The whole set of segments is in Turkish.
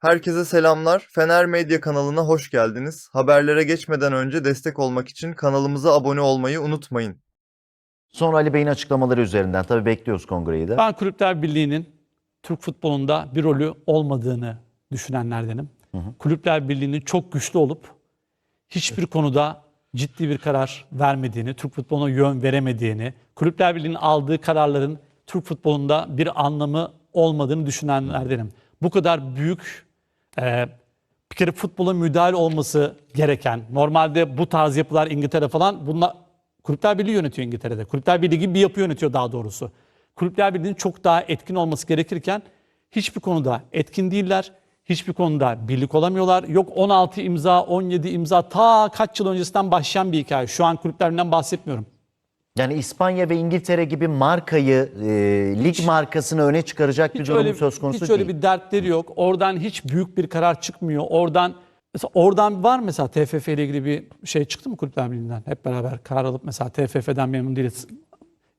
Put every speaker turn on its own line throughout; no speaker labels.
Herkese selamlar. Fener Medya kanalına hoş geldiniz. Haberlere geçmeden önce destek olmak için kanalımıza abone olmayı unutmayın.
Sonra Ali Bey'in açıklamaları üzerinden tabii bekliyoruz kongreyi de.
Ben Kulüpler Birliği'nin Türk futbolunda bir rolü olmadığını düşünenlerdenim. Kulüpler Birliği'nin çok güçlü olup hiçbir konuda ciddi bir karar vermediğini, Türk futboluna yön veremediğini, Kulüpler Birliği'nin aldığı kararların Türk futbolunda bir anlamı olmadığını düşünenlerdenim. Bu kadar büyük e, bir kere futbola müdahale olması gereken, normalde bu tarz yapılar İngiltere falan, bunlar Kulüpler Birliği yönetiyor İngiltere'de. Kulüpler Birliği gibi bir yapı yönetiyor daha doğrusu. Kulüpler Birliği'nin çok daha etkin olması gerekirken hiçbir konuda etkin değiller. Hiçbir konuda birlik olamıyorlar. Yok 16 imza, 17 imza ta kaç yıl öncesinden başlayan bir hikaye. Şu an Kulüpler Birliği'nden bahsetmiyorum.
Yani İspanya ve İngiltere gibi markayı, e, lig markasını öne çıkaracak bir
Hiç
durum
öyle,
söz konusu
hiç
değil.
öyle bir dertleri yok. Oradan hiç büyük bir karar çıkmıyor. Oradan mesela oradan var mesela TFF ile ilgili bir şey çıktı mı Kulüpler Birliği'nden? Hep beraber karar alıp mesela TFF'den memnun değiliz.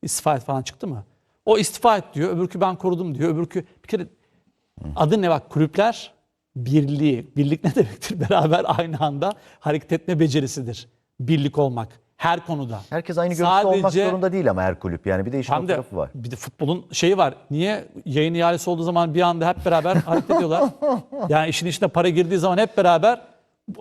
İstifa et falan çıktı mı? O istifa et diyor. Öbürkü ben korudum diyor. Öbürkü bir kere adı ne bak kulüpler birliği. Birlik ne demektir? Beraber aynı anda hareket etme becerisidir. Birlik olmak her konuda.
Herkes aynı görüşte olmak
Sadece-
zorunda değil ama her kulüp. Yani bir de işin o tarafı var.
bir de futbolun şeyi var. Niye yayın ihalesi olduğu zaman bir anda hep beraber hareket ediyorlar? Yani işin içine para girdiği zaman hep beraber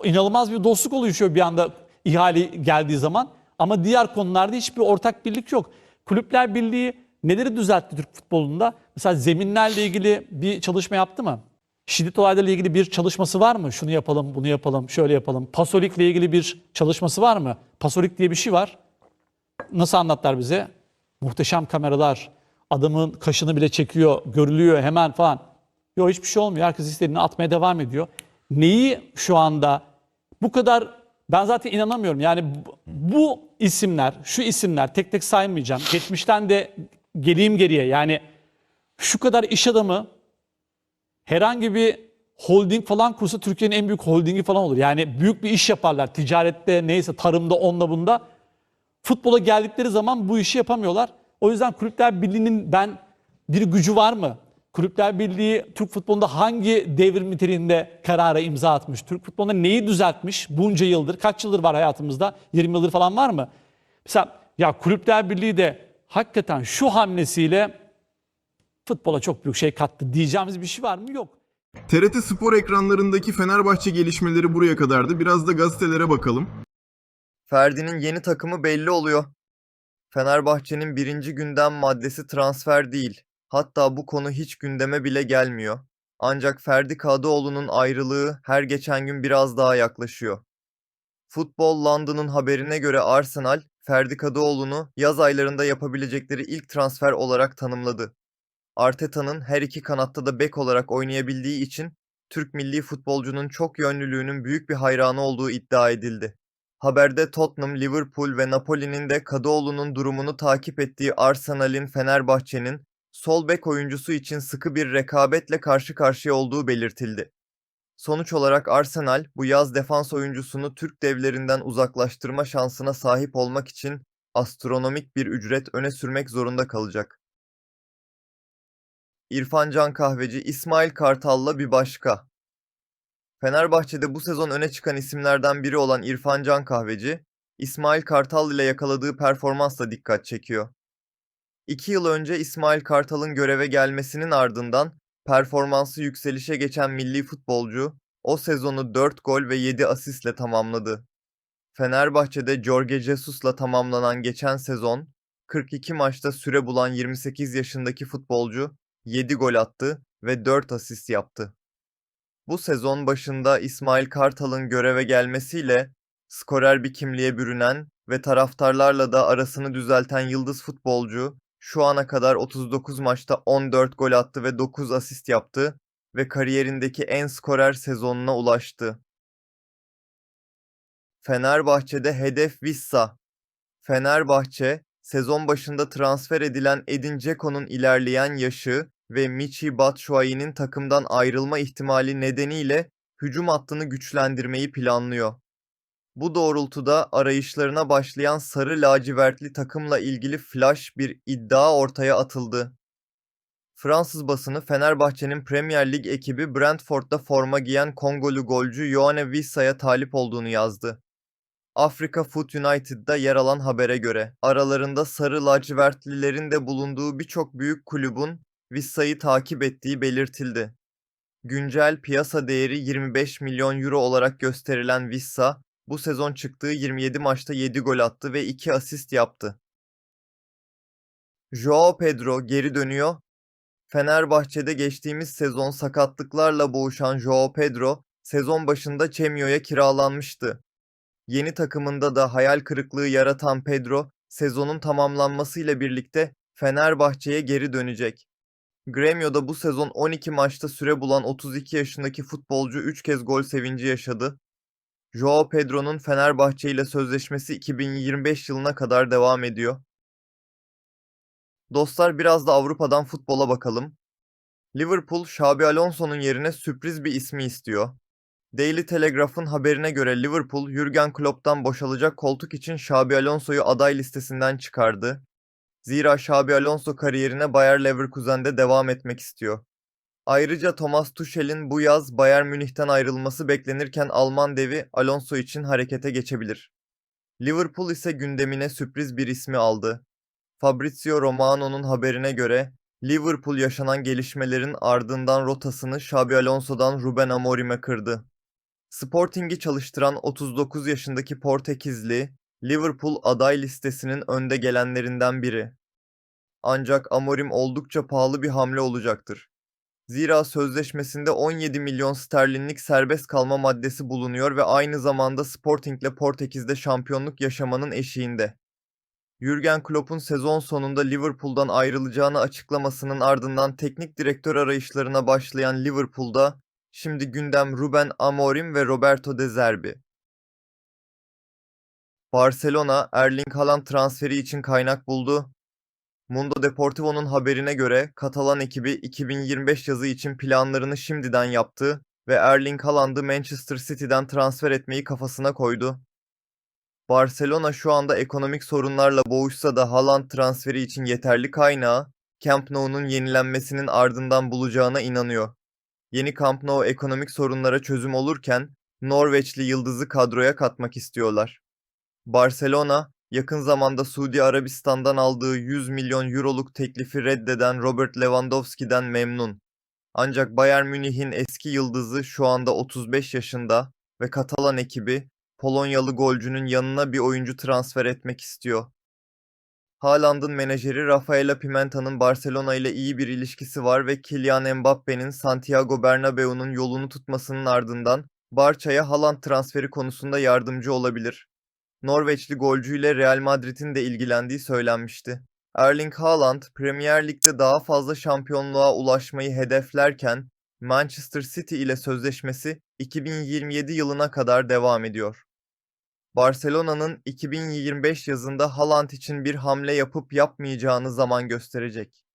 inanılmaz bir dostluk oluşuyor bir anda ihale geldiği zaman. Ama diğer konularda hiçbir ortak birlik yok. Kulüpler Birliği neleri düzeltti Türk futbolunda? Mesela zeminlerle ilgili bir çalışma yaptı mı? Şiddet olaylarıyla ilgili bir çalışması var mı? Şunu yapalım, bunu yapalım, şöyle yapalım. Pasolikle ilgili bir çalışması var mı? Pasolik diye bir şey var nasıl anlattılar bize? Muhteşem kameralar, adamın kaşını bile çekiyor, görülüyor hemen falan. Yok hiçbir şey olmuyor. Herkes istediğini atmaya devam ediyor. Neyi şu anda bu kadar ben zaten inanamıyorum. Yani bu isimler, şu isimler tek tek saymayacağım. Geçmişten de geleyim geriye. Yani şu kadar iş adamı herhangi bir holding falan kursa Türkiye'nin en büyük holdingi falan olur. Yani büyük bir iş yaparlar. Ticarette neyse tarımda onunla bunda. Futbola geldikleri zaman bu işi yapamıyorlar. O yüzden Kulüpler Birliği'nin ben bir gücü var mı? Kulüpler Birliği Türk futbolunda hangi devrim niteliğinde karara imza atmış? Türk futbolunda neyi düzeltmiş bunca yıldır? Kaç yıldır var hayatımızda? 20 yıldır falan var mı? Mesela ya Kulüpler Birliği de hakikaten şu hamlesiyle futbola çok büyük şey kattı diyeceğimiz bir şey var mı? Yok.
TRT Spor ekranlarındaki Fenerbahçe gelişmeleri buraya kadardı. Biraz da gazetelere bakalım.
Ferdi'nin yeni takımı belli oluyor. Fenerbahçe'nin birinci gündem maddesi transfer değil. Hatta bu konu hiç gündeme bile gelmiyor. Ancak Ferdi Kadıoğlu'nun ayrılığı her geçen gün biraz daha yaklaşıyor. Futbol London'un haberine göre Arsenal, Ferdi Kadıoğlu'nu yaz aylarında yapabilecekleri ilk transfer olarak tanımladı. Arteta'nın her iki kanatta da bek olarak oynayabildiği için Türk milli futbolcunun çok yönlülüğünün büyük bir hayranı olduğu iddia edildi. Haberde Tottenham, Liverpool ve Napoli'nin de Kadıoğlu'nun durumunu takip ettiği Arsenal'in Fenerbahçe'nin sol bek oyuncusu için sıkı bir rekabetle karşı karşıya olduğu belirtildi. Sonuç olarak Arsenal bu yaz defans oyuncusunu Türk devlerinden uzaklaştırma şansına sahip olmak için astronomik bir ücret öne sürmek zorunda kalacak. İrfan Can Kahveci, İsmail Kartal'la bir başka. Fenerbahçe'de bu sezon öne çıkan isimlerden biri olan İrfan Can Kahveci, İsmail Kartal ile yakaladığı performansla dikkat çekiyor. İki yıl önce İsmail Kartal'ın göreve gelmesinin ardından performansı yükselişe geçen milli futbolcu, o sezonu 4 gol ve 7 asistle tamamladı. Fenerbahçe'de Jorge Jesus'la tamamlanan geçen sezon, 42 maçta süre bulan 28 yaşındaki futbolcu 7 gol attı ve 4 asist yaptı. Bu sezon başında İsmail Kartal'ın göreve gelmesiyle skorer bir kimliğe bürünen ve taraftarlarla da arasını düzelten yıldız futbolcu şu ana kadar 39 maçta 14 gol attı ve 9 asist yaptı ve kariyerindeki en skorer sezonuna ulaştı. Fenerbahçe'de hedef Vissa. Fenerbahçe, sezon başında transfer edilen Edin Dzeko'nun ilerleyen yaşı ve Michi Batshuayi'nin takımdan ayrılma ihtimali nedeniyle hücum hattını güçlendirmeyi planlıyor. Bu doğrultuda arayışlarına başlayan sarı lacivertli takımla ilgili flash bir iddia ortaya atıldı. Fransız basını Fenerbahçe'nin Premier Lig ekibi Brentford'da forma giyen Kongolu golcü Yoane Wissa'ya talip olduğunu yazdı. Africa Foot United'da yer alan habere göre, aralarında sarı lacivertlilerin de bulunduğu birçok büyük kulübün Wissa'yı takip ettiği belirtildi. Güncel piyasa değeri 25 milyon euro olarak gösterilen Wissa, bu sezon çıktığı 27 maçta 7 gol attı ve 2 asist yaptı. Joao Pedro geri dönüyor. Fenerbahçe'de geçtiğimiz sezon sakatlıklarla boğuşan Joao Pedro, sezon başında Çemio'ya kiralanmıştı. Yeni takımında da hayal kırıklığı yaratan Pedro, sezonun tamamlanmasıyla birlikte Fenerbahçe'ye geri dönecek. Gremio'da bu sezon 12 maçta süre bulan 32 yaşındaki futbolcu 3 kez gol sevinci yaşadı. Joao Pedro'nun Fenerbahçe ile sözleşmesi 2025 yılına kadar devam ediyor. Dostlar biraz da Avrupa'dan futbola bakalım. Liverpool, Xabi Alonso'nun yerine sürpriz bir ismi istiyor. Daily Telegraph'ın haberine göre Liverpool, Jurgen Klopp'tan boşalacak koltuk için Xabi Alonso'yu aday listesinden çıkardı. Zira Xabi Alonso kariyerine Bayer Leverkusen'de devam etmek istiyor. Ayrıca Thomas Tuchel'in bu yaz Bayern Münih'ten ayrılması beklenirken Alman devi Alonso için harekete geçebilir. Liverpool ise gündemine sürpriz bir ismi aldı. Fabrizio Romano'nun haberine göre Liverpool yaşanan gelişmelerin ardından rotasını Xabi Alonso'dan Ruben Amorim'e kırdı. Sporting'i çalıştıran 39 yaşındaki Portekizli, Liverpool aday listesinin önde gelenlerinden biri. Ancak Amorim oldukça pahalı bir hamle olacaktır. Zira sözleşmesinde 17 milyon sterlinlik serbest kalma maddesi bulunuyor ve aynı zamanda Sporting'le Portekiz'de şampiyonluk yaşamanın eşiğinde. Jurgen Klopp'un sezon sonunda Liverpool'dan ayrılacağını açıklamasının ardından teknik direktör arayışlarına başlayan Liverpool'da şimdi gündem Ruben Amorim ve Roberto De Zerbi. Barcelona, Erling Haaland transferi için kaynak buldu. Mundo Deportivo'nun haberine göre Katalan ekibi 2025 yazı için planlarını şimdiden yaptı ve Erling Haaland'ı Manchester City'den transfer etmeyi kafasına koydu. Barcelona şu anda ekonomik sorunlarla boğuşsa da Haaland transferi için yeterli kaynağı Camp Nou'nun yenilenmesinin ardından bulacağına inanıyor. Yeni Camp Nou ekonomik sorunlara çözüm olurken Norveçli yıldızı kadroya katmak istiyorlar. Barcelona, yakın zamanda Suudi Arabistan'dan aldığı 100 milyon euroluk teklifi reddeden Robert Lewandowski'den memnun. Ancak Bayern Münih'in eski yıldızı şu anda 35 yaşında ve Katalan ekibi Polonyalı golcünün yanına bir oyuncu transfer etmek istiyor. Haaland'ın menajeri Rafaela Pimenta'nın Barcelona ile iyi bir ilişkisi var ve Kylian Mbappe'nin Santiago Bernabeu'nun yolunu tutmasının ardından Barça'ya Haaland transferi konusunda yardımcı olabilir. Norveçli golcüyle Real Madrid'in de ilgilendiği söylenmişti. Erling Haaland, Premier Lig'de daha fazla şampiyonluğa ulaşmayı hedeflerken Manchester City ile sözleşmesi 2027 yılına kadar devam ediyor. Barcelona'nın 2025 yazında Haaland için bir hamle yapıp yapmayacağını zaman gösterecek.